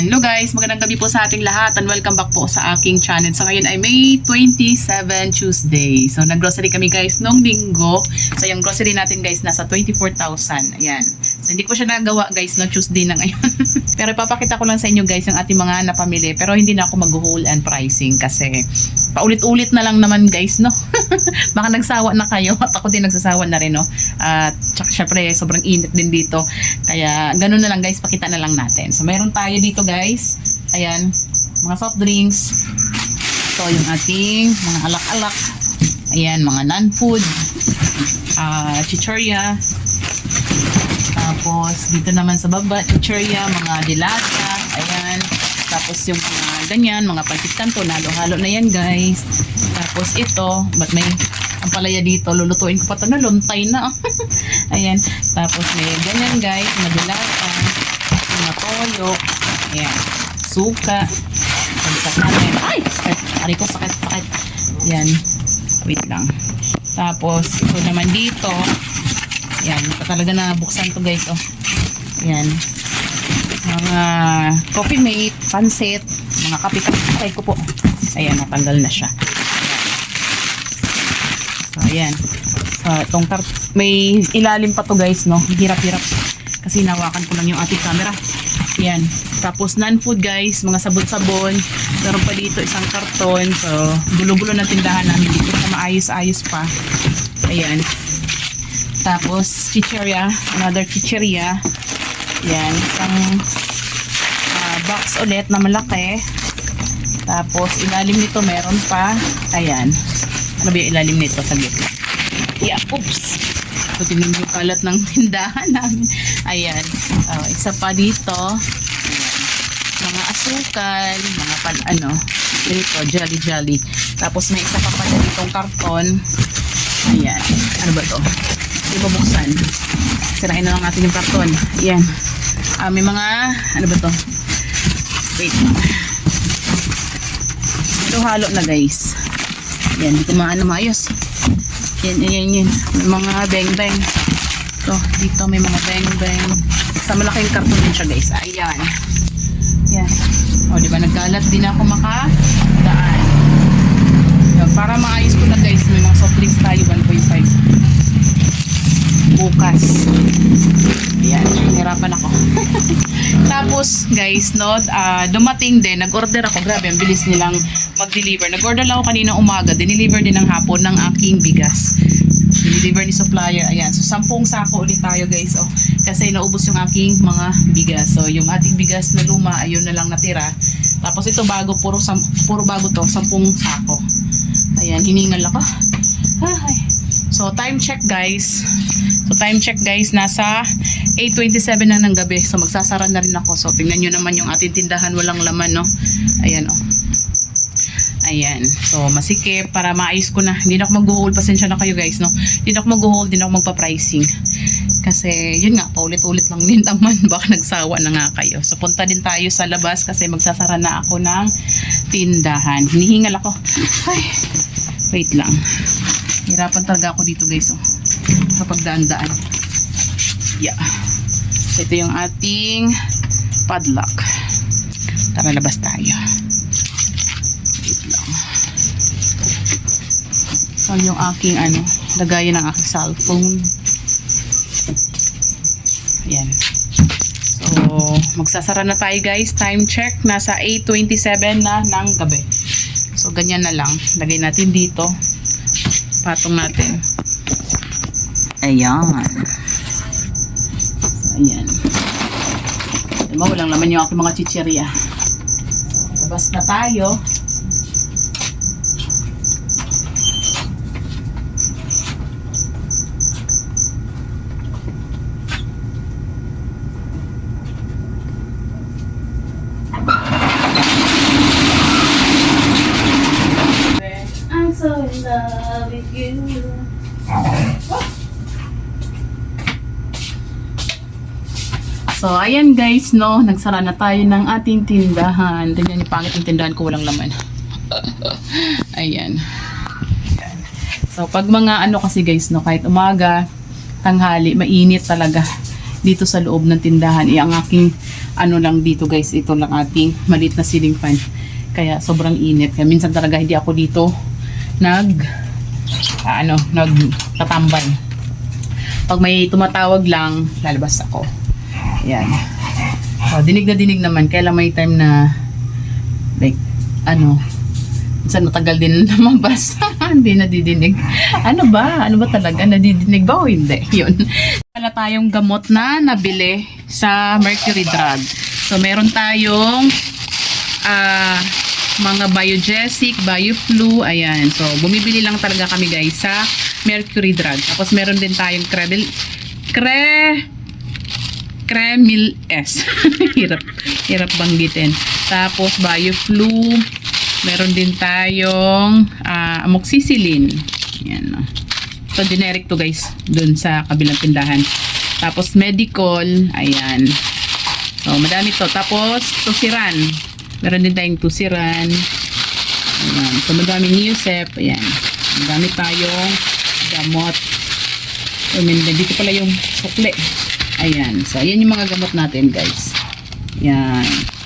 Hello guys, magandang gabi po sa ating lahat and welcome back po sa aking channel. So ngayon ay May 27 Tuesday. So naggrocery kami guys nung linggo. So yung grocery natin guys nasa 24,000. Ayan. So hindi ko siya nagawa guys no Tuesday na ngayon. Pero ipapakita ko lang sa inyo guys yung ating mga napamili. Pero hindi na ako mag-haul and pricing kasi paulit-ulit na lang naman guys no. Baka nagsawa na kayo at ako din nagsasawa na rin no. At tsaka syempre sobrang init din dito. Kaya ganun na lang guys, pakita na lang natin. So meron tayo dito guys. Ayan, mga soft drinks. Ito yung ating mga alak-alak. Ayan, mga non-food. ah chichorya. Tapos dito naman sa baba, chichorya, mga dilata. Ayan. Tapos yung mga ganyan, mga pansit kanto, halo-halo na yan guys. Tapos ito, ba't may ang palaya dito, lulutuin ko pa ito na, luntay na. Ayan. Tapos may ganyan guys, mga dilata, mga toyo, ayan, suka, pagkat natin. Ay! Sakit. Ari ko, sakit, sakit. Ayan. Wait lang. Tapos, ito naman dito, ayan, ito talaga na buksan to guys, oh. Ayan. Mga coffee mate, pansit, mga kape-kape ko po. Ayan, natanggal na siya. So, ayan. So, itong tar- may ilalim pa to guys, no? Hirap-hirap. Kasi nawakan ko lang yung ating camera. Ayan. Tapos non-food guys, mga sabon-sabon. Meron pa dito isang karton. So, gulo-gulo ng tindahan namin dito sa maayos-ayos pa. Ayan. Tapos, chicheria. Another chicheria. Ayan. Isang box ulit na malaki. Tapos, ilalim nito meron pa. Ayan. Ano ba yung ilalim nito? Saglit lang. Yeah, oops. So, tingnan yung kalat ng tindahan namin. Ayan. Oh, isa pa dito. Ayan. Mga asukal, mga pan, ano, dito, jolly jolly. Tapos may isa pa pala ditong karton. Ayan. Ano ba to? Hindi ba buksan? Sirain na lang natin yung karton. Ayan. Ah, may mga, ano ba to? Wait. Halo-halo na guys. Yan, hindi ko maano maayos. Yan, yan, yan. May mga beng-beng. So, dito may mga beng-beng. Sa malaking karton din siya guys. Ayan. Yan. O, di ba nagkalat din ako makadaan. Yan, para maayos ko na guys, may mga soft drinks tayo 1.5 bukas. Ayan, hirapan ako. Tapos, guys, no, ah, dumating din, nag-order ako. Grabe, ang bilis nilang mag-deliver. Nag-order lang ako kanina umaga, dineliver din ng hapon ng aking bigas. Dineliver ni supplier. Ayan, so sampung sako ulit tayo, guys. Oh, kasi naubos yung aking mga bigas. So, yung ating bigas na luma, ayun na lang natira. Tapos ito bago, puro, sam, puro bago to, sampung sako. Ayan, hiningal ako. Ay. So, time check, guys. So, time check, guys. Nasa 8.27 na ng gabi. So, magsasara na rin ako. So, tingnan nyo naman yung ating tindahan. Walang laman, no? Ayan, oh. Ayan. So, masikip para maayos ko na. Hindi na ako mag-haul. Pasensya na kayo, guys, no? Hindi na ako mag-haul. Hindi na ako magpa-pricing. Kasi, yun nga, paulit-ulit lang din naman. Baka nagsawa na nga kayo. So, punta din tayo sa labas kasi magsasara na ako ng tindahan. Hinihingal ako. Ay, wait lang. Hirapan talaga ako dito, guys, oh. Kapag daan-daan. Yeah. Ito yung ating padlock. Tara, labas tayo. Wait lang. So, yung aking, ano, lagayan ng aking cellphone. Ayan. So, magsasara na tayo, guys. Time check. Nasa 8.27 na ng gabi. So, ganyan na lang. Lagay natin dito. Patong natin. Ayan. Ayan. Mo, walang laman yung aking mga chichirya. Labas na tayo. So, ayan guys, no, nagsara na tayo ng ating tindahan. Tingnan niyo, pangit yung tindahan ko, walang laman. ayan. So, pag mga ano kasi guys, no, kahit umaga, tanghali, mainit talaga dito sa loob ng tindahan. Eh, ang aking ano lang dito guys, ito lang ating maliit na ceiling fan. Kaya sobrang init. Kaya minsan talaga hindi ako dito nag ah, ano, nagtatambay. Pag may tumatawag lang, lalabas ako. Ayan. Oh, dinig na dinig naman. Kaya lang may time na like, ano, minsan matagal din lumabas. hindi nadidinig. Ano ba? Ano ba talaga? Nadidinig ba o hindi? Yun. Wala tayong gamot na nabili sa Mercury Drug. So, meron tayong ah mga biogesic, bioflu, ayan. So, bumibili lang talaga kami guys sa Mercury Drug. Tapos, meron din tayong Crevil, Cre, Cremil S. hirap, hirap banggitin. Tapos, bioflu, meron din tayong ah, amoxicillin. Ayan, no. So, generic to guys, dun sa kabilang tindahan. Tapos, medical, ayan. So, madami to. Tapos, tusiran. Meron din tayong tusiran. Ayan. So, madaming Yusef. Ayan. Madami tayong gamot. I mean, dito pala yung sukle. Ayan. So, ayan yung mga gamot natin, guys. Ayan.